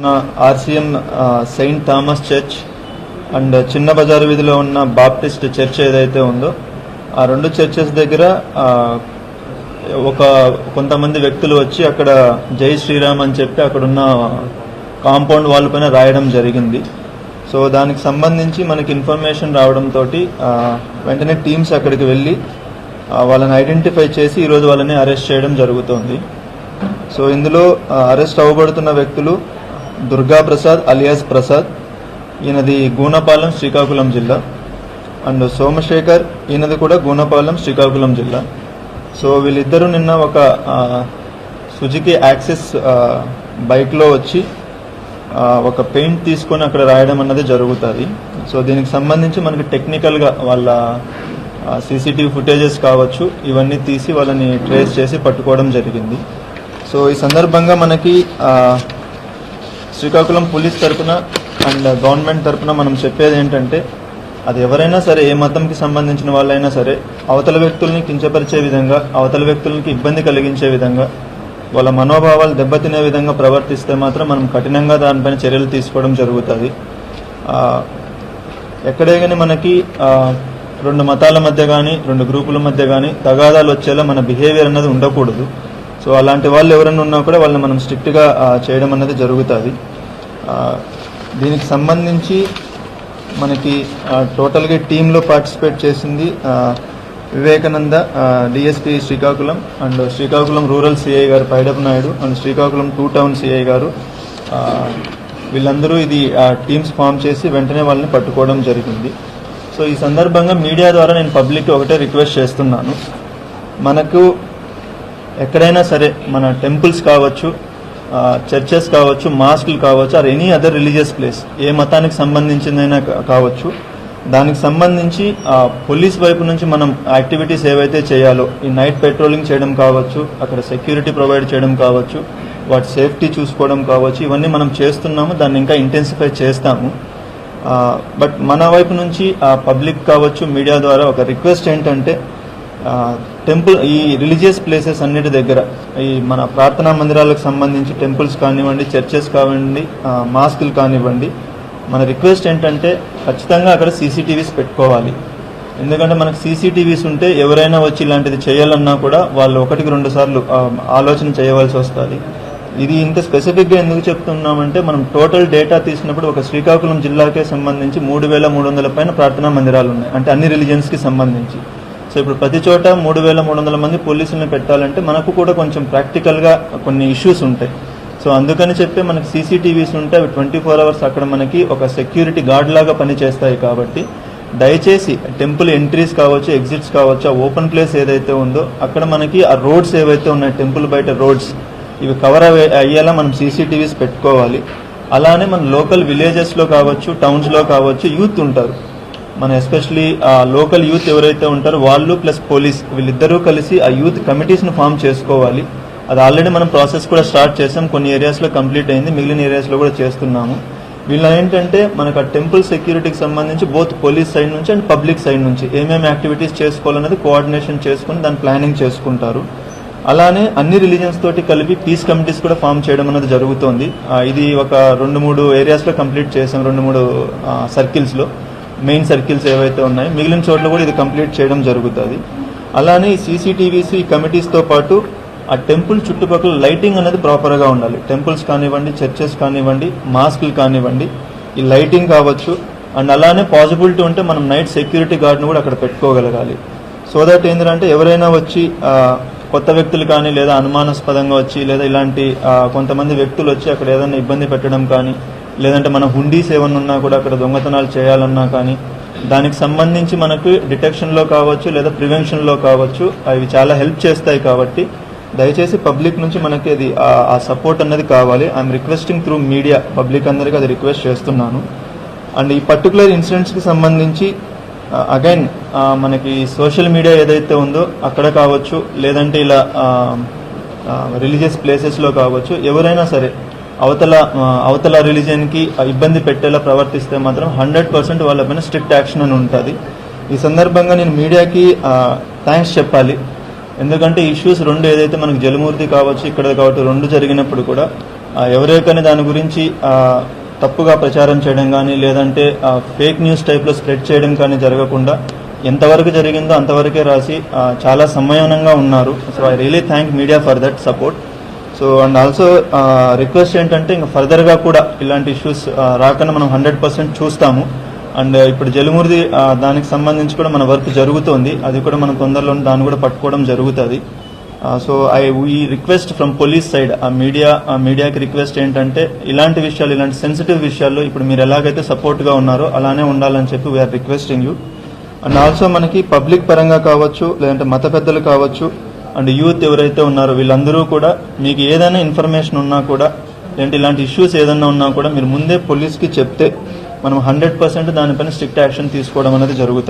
ఉన్న RCM Saint Thomas church and చిన్న బజారు వీధిలో ఉన్న బాప్టిస్ట్ చర్చ్ ఏదైతే ఉందో ఆ రెండు చర్చెస్ దగ్గర ఒక కొంతమంది వ్యక్తులు వచ్చి అక్కడ జై శ్రీరామ్ అని చెప్పి అక్కడున్న కాంపౌండ్ వాళ్ళ పైన రాయడం జరిగింది. సో దానికి సంబంధించి మనకి ఇన్ఫర్మేషన్ రావడంతో వెంటనే టీమ్స్ అక్కడికి వెళ్ళి వాళ్ళని ఐడెంటిఫై చేసి ఈరోజు వాళ్ళని అరెస్ట్ చేయడం జరుగుతోంది. సో ఇందులో అరెస్ట్ అవ్వబడుతున్న వ్యక్తులు దుర్గా ప్రసాద్ అలియాస్ ప్రసాద్ ఈయనది గూనపాలెం శ్రీకాకుళం జిల్లా. అండ్ సోమశేఖర్ ఈయనది కూడా గూనపాలెం శ్రీకాకుళం జిల్లా. సో వీళ్ళిద్దరూ నిన్న ఒక సుజుకి యాక్సెస్ బైక్లో వచ్చి ఒక పెయింట్ తీసుకొని అక్కడ రాయడం అన్నది జరుగుతుంది. సో దీనికి సంబంధించి మనకి టెక్నికల్గా వాళ్ళ సీసీటీవీ ఫుటేజెస్ కావచ్చు ఇవన్నీ తీసి వాళ్ళని ట్రేస్ చేసి పట్టుకోవడం జరిగింది. సో ఈ సందర్భంగా మనకి శ్రీకాకుళం పోలీస్ తరఫున అండ్ గవర్నమెంట్ తరఫున మనం చెప్పేది ఏంటంటే అది ఎవరైనా సరే ఏ మతంకి సంబంధించిన వాళ్ళైనా సరే అవతల వ్యక్తుల్ని కించపరిచే విధంగా అవతల వ్యక్తులకి ఇబ్బంది కలిగించే విధంగా వాళ్ళ మనోభావాలు దెబ్బతినే విధంగా ప్రవర్తిస్తే మాత్రం మనం కఠినంగా దానిపైన చర్యలు తీసుకోవడం జరుగుతుంది. ఎక్కడే కానీ మనకి రెండు మతాల మధ్య కానీ రెండు గ్రూపుల మధ్య కానీ తగాదాలు వచ్చేలా మన బిహేవియర్ అన్నది ఉండకూడదు. సో అలాంటి వాళ్ళు ఎవరైనా ఉన్నా కూడా వాళ్ళని మనం స్ట్రిక్ట్గా చేయడం అన్నది జరుగుతుంది. దీనికి సంబంధించి మనకి టోటల్గా టీంలో పార్టిసిపేట్ చేసింది Vivekananda DSP Srikakulam and Srikakulam rural CI గారు పైడప్ Naidu and Srikakulam two town CI గారు. వీళ్ళందరూ ఇది టీమ్స్ ఫామ్ చేసి వెంటనే వాళ్ళని పట్టుకోవడం జరిగింది. సో ఈ సందర్భంగా మీడియా ద్వారా నేను పబ్లిక్కి ఒకటే రిక్వెస్ట్ చేస్తున్నాను. మనకు ఎక్కడైనా సరే మన టెంపుల్స్ కావచ్చు చర్చెస్ కావచ్చు మాస్క్లు కావచ్చు or any other religious place ఏ మతానికి సంబంధించిందైనా కావచ్చు. దానికి సంబంధించి ఆ, పోలీస్ వైపు నుంచి మనం యాక్టివిటీస్ ఏవైతే చేయాలో ఈ నైట్ పెట్రోలింగ్ చేయడం కావచ్చు అక్కడ సెక్యూరిటీ ప్రొవైడ్ చేయడం కావచ్చు వాటి సేఫ్టీ చూసుకోవడం కావచ్చు ఇవన్నీ మనం చేస్తున్నాము దాన్ని ఇంకా ఇంటెన్సిఫై చేస్తాము. బట్ మన వైపు నుంచి ఆ పబ్లిక్ కావచ్చు మీడియా ద్వారా ఒక రిక్వెస్ట్ ఏంటంటే టెంపుల్ ఈ రిలీజియస్ ప్లేసెస్ అన్నిటి దగ్గర ఈ మన ప్రార్థనా మందిరాలకు సంబంధించి టెంపుల్స్ కానివ్వండి చర్చెస్ కానివ్వండి మాస్కులు కానివ్వండి మన రిక్వెస్ట్ ఏంటంటే ఖచ్చితంగా అక్కడ సీసీటీవీస్ పెట్టుకోవాలి. ఎందుకంటే మనకు సీసీటీవీస్ ఉంటే ఎవరైనా వచ్చి ఇలాంటిది చేయాలన్నా కూడా వాళ్ళు ఒకటికి రెండు సార్లు ఆలోచన చేయవలసి వస్తుంది. ఇది ఇంత స్పెసిఫిక్గా ఎందుకు చెప్తున్నామంటే మనం టోటల్ డేటా తీసినప్పుడు ఒక శ్రీకాకుళం జిల్లాకే సంబంధించి మూడు వేల మూడు వందల పైన ప్రార్థనా మందిరాలు ఉన్నాయి. అంటే అన్ని రిలీజియన్స్కి సంబంధించి. సో ఇప్పుడు ప్రతి చోట మూడు వేల మూడు వందల మంది పోలీసులను పెట్టాలంటే మనకు కూడా కొంచెం ప్రాక్టికల్గా కొన్ని ఇష్యూస్ ఉంటాయి. సో అందుకని చెప్పి మనకి సీసీటీవీస్ ఉంటే అవి ట్వంటీ ఫోర్ అవర్స్ అక్కడ మనకి ఒక సెక్యూరిటీ గార్డ్ లాగా పనిచేస్తాయి కాబట్టి దయచేసి టెంపుల్ ఎంట్రీస్ కావచ్చు ఎగ్జిట్స్ కావచ్చు ఆ ఓపెన్ ప్లేస్ ఏదైతే ఉందో అక్కడ మనకి ఆ రోడ్స్ ఏవైతే ఉన్నాయి టెంపుల్ బయట రోడ్స్ ఇవి కవర్ అయ్యేలా మనం సీసీటీవీస్ పెట్టుకోవాలి. అలానే మన లోకల్ విలేజెస్లో కావచ్చు టౌన్స్లో కావచ్చు యూత్ ఉంటారు. మన ఎస్పెషలీ ఆ లోకల్ యూత్ ఎవరైతే ఉంటారో వాళ్ళు ప్లస్ పోలీస్ వీళ్ళిద్దరూ కలిసి ఆ యూత్ కమిటీస్ను ఫామ్ చేసుకోవాలి. అది ఆల్రెడీ మనం ప్రాసెస్ కూడా స్టార్ట్ చేసాం. కొన్ని ఏరియాస్లో కంప్లీట్ అయింది. మిగిలిన ఏరియాస్లో కూడా చేస్తున్నాము. వీళ్ళ ఏంటంటే మనకు ఆ టెంపుల్ సెక్యూరిటీకి సంబంధించి బోత్ పోలీస్ సైడ్ నుంచి అండ్ పబ్లిక్ సైడ్ నుంచి ఏమేమి యాక్టివిటీస్ చేసుకోవాలనేది కోఆర్డినేషన్ చేసుకుని దాని ప్లానింగ్ చేసుకుంటారు. అలానే అన్ని రిలీజన్స్ తోటి కలిపి పీస్ కమిటీస్ కూడా ఫామ్ చేయడం అనేది జరుగుతోంది. ఇది ఒక రెండు మూడు ఏరియాస్లో కంప్లీట్ చేసాం. రెండు మూడు సర్కిల్స్లో. మెయిన్ సర్కిల్స్ ఏవైతే ఉన్నాయో మిగిలిన చోట్ల కూడా ఇది కంప్లీట్ చేయడం జరుగుతుంది. అలానే ఈ సీసీటీవీస్ ఈ కమిటీస్తో పాటు ఆ టెంపుల్ చుట్టుపక్కల లైటింగ్ అనేది ప్రాపర్గా ఉండాలి. టెంపుల్స్ కానివ్వండి చర్చెస్ కానివ్వండి మాస్కులు కానివ్వండి ఈ లైటింగ్ కావచ్చు. అండ్ అలానే పాసిబిలిటీ ఉంటే మనం నైట్ సెక్యూరిటీ గార్డ్ని కూడా అక్కడ పెట్టుకోగలగాలి. సో దట్ ఏంటంటే ఎవరైనా వచ్చి కొత్త వ్యక్తులు కానీ లేదా అనుమానాస్పదంగా వచ్చి లేదా ఇలాంటి కొంతమంది వ్యక్తులు వచ్చి అక్కడ ఏదైనా ఇబ్బంది పెట్టడం కానీ లేదంటే మన హుండీస్ ఏమన్నా ఉన్నా కూడా అక్కడ దొంగతనాలు చేయాలన్నా కానీ దానికి సంబంధించి మనకు డిటెక్షన్లో కావచ్చు లేదా ప్రివెన్షన్లో కావచ్చు అవి చాలా హెల్ప్ చేస్తాయి కాబట్టి దయచేసి పబ్లిక్ నుంచి మనకి అది ఆ- సపోర్ట్ అన్నది కావాలి. I'm requesting through media public అందరికీ అది రిక్వెస్ట్ చేస్తున్నాను. అండ్ ఈ పర్టికులర్ ఇన్సిడెంట్స్కి సంబంధించి అగైన్ మనకి సోషల్ మీడియా ఏదైతే ఉందో అక్కడ కావచ్చు లేదంటే ఇలా రిలీజియస్ ప్లేసెస్లో కావచ్చు ఎవరైనా సరే అవతల అవతల రిలీజియన్కి ఇబ్బంది పెట్టేలా ప్రవర్తిస్తే మాత్రం హండ్రెడ్ పర్సెంట్ వాళ్ళపైన స్ట్రిక్ట్ యాక్షన్ అని ఉంటుంది. ఈ సందర్భంగా నేను మీడియాకి థ్యాంక్స్ చెప్పాలి. ఎందుకంటే ఇష్యూస్ రెండు ఏదైతే మనకు జలమూర్తి కావచ్చు ఇక్కడ కావచ్చు రెండు జరిగినప్పుడు కూడా ఆ, దాని గురించి తప్పుగా ప్రచారం చేయడం కానీ లేదంటే ఫేక్ న్యూస్ టైప్లో స్ప్రెడ్ చేయడం కానీ జరగకుండా ఎంతవరకు జరిగిందో అంతవరకే రాసి చాలా సంయమనంగా ఉన్నారు. So I really thank media for that support so and also request ఏంటంటే ఇంకా ఫర్దర్గా కూడా ఇలాంటి ఇష్యూస్ uh, రాకుండా మనం హండ్రెడ్ పర్సెంట్ చూస్తాము. అండ్ uh, ఇప్పుడు జలుమూరిది uh, దానికి సంబంధించి కూడా మన వర్క్ జరుగుతోంది. అది కూడా మనం తొందరలో దాన్ని కూడా పట్టుకోవడం జరుగుతుంది. So I we request from police side ఆ మీడియా ఆ మీడియాకి రిక్వెస్ట్ ఏంటంటే ఇలాంటి విషయాలు ఇలాంటి సెన్సిటివ్ విషయాల్లో ఇప్పుడు మీరు ఎలాగైతే సపోర్ట్గా ఉన్నారో అలానే ఉండాలని చెప్పి we are requesting you and also మనకి పబ్లిక్ పరంగా కావచ్చు లేదంటే మత పెద్దలు కావచ్చు అండ్ యూత్ ఎవరైతే ఉన్నారో వీళ్ళందరూ కూడా మీకు ఏదైనా ఇన్ఫర్మేషన్ ఉన్నా కూడా లేదంటే ఇలాంటి ఇష్యూస్ ఏదైనా ఉన్నా కూడా మీరు ముందే పోలీస్కి చెప్తే మనం హండ్రెడ్ పర్సెంట్ దానిపైన స్ట్రిక్ట్ యాక్షన్ తీసుకోవడం అనేది జరుగుతుంది.